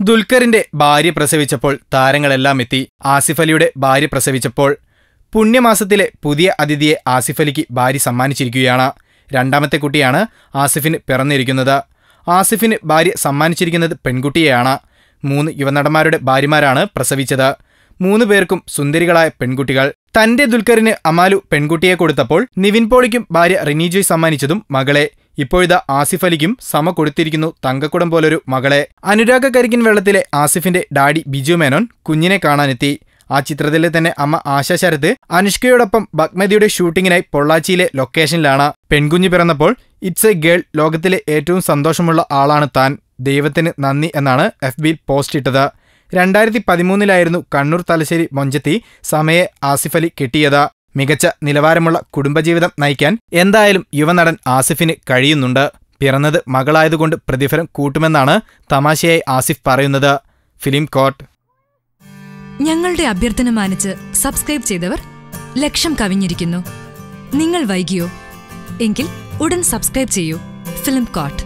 ദുൽഖറിന്റെ ഭാര്യ പ്രസവിച്ചപ്പോൾ താരങ്ങളെല്ലാം എത്തി. ആസിഫ് അലിയുടെ ഭാര്യ പ്രസവിച്ചപ്പോൾ പുണ്യമാസത്തിലെ പുതിയ അതിഥിയെ ആസിഫ് അലിക്ക് ഭാര്യ സമ്മാനിച്ചിരിക്കുകയാണ്. രണ്ടാമത്തെ കുട്ടിയാണ് ആസിഫിന് പിറന്നിരിക്കുന്നത്. ആസിഫിന് ഭാര്യ സമ്മാനിച്ചിരിക്കുന്നത് പെൺകുട്ടിയെയാണ്. മൂന്ന് യുവനടന്മാരുടെ ഭാര്യമാരാണ് പ്രസവിച്ചത്. മൂന്ന് പേർക്കും സുന്ദരികളായ പെൺകുട്ടികൾ. തന്റെ ദുൽഖറിന് അമാലു പെൺകുട്ടിയെ കൊടുത്തപ്പോൾ നിവിൻ പോളിക്കും ഭാര്യ റിനീജോയ് സമ്മാനിച്ചതും മകളെ. ഇപ്പോഴിതാ ആസിഫ് അലിക്കും സമ കൊടുത്തിരിക്കുന്നു തങ്കക്കുടം പോലൊരു മകളെ. അനുരാഗ കരിക്കിൻ വെള്ളത്തിലെ ആസിഫിന്റെ ഡാഡി ബിജു മേനോൻ കുഞ്ഞിനെ കാണാനെത്തി. ആ ചിത്രത്തിലെ തന്നെ അമ്മ ആശ ശരത് അനുഷ്കയോടൊപ്പം ബഗ്മതിയുടെ ഷൂട്ടിങ്ങിനായി പൊള്ളാച്ചിയിലെ ലൊക്കേഷനിലാണ്. പെൺകുഞ്ഞ് പിറന്നപ്പോൾ ഇറ്റ്സ് എ ഗേൾ ലോകത്തിലെ ഏറ്റവും സന്തോഷമുള്ള ആളാണ് താൻ. ദൈവത്തിന് നന്ദി എന്നാണ് എഫ് ബിയിൽ പോസ്റ്റ് ഇട്ടത്. രണ്ടായിരത്തി പതിമൂന്നിലായിരുന്നു കണ്ണൂർ തലശ്ശേരി മൊഞ്ചത്തി സമയെ ആസിഫ് അലി കിട്ടിയത്. മികച്ച നിലവാരമുള്ള കുടുംബജീവിതം നയിക്കാൻ എന്തായാലും യുവനടൻ ആസിഫിന് കഴിയുന്നുണ്ട്. പിറന്നത് മകളായതുകൊണ്ട് പ്രതിഫലം കൂട്ടുമെന്നാണ് തമാശയായി ആസിഫ് പറയുന്നത്. ഫിലിം കോട്ട് ഞങ്ങളുടെ അഭ്യർത്ഥന മാനിച്ച് സബ്സ്ക്രൈബ് ചെയ്തവർ ലക്ഷം കവിഞ്ഞിരിക്കുന്നു. നിങ്ങൾ വൈകിയോ? എങ്കിൽ ഉടൻ സബ്സ്ക്രൈബ് ചെയ്യൂ. Film coat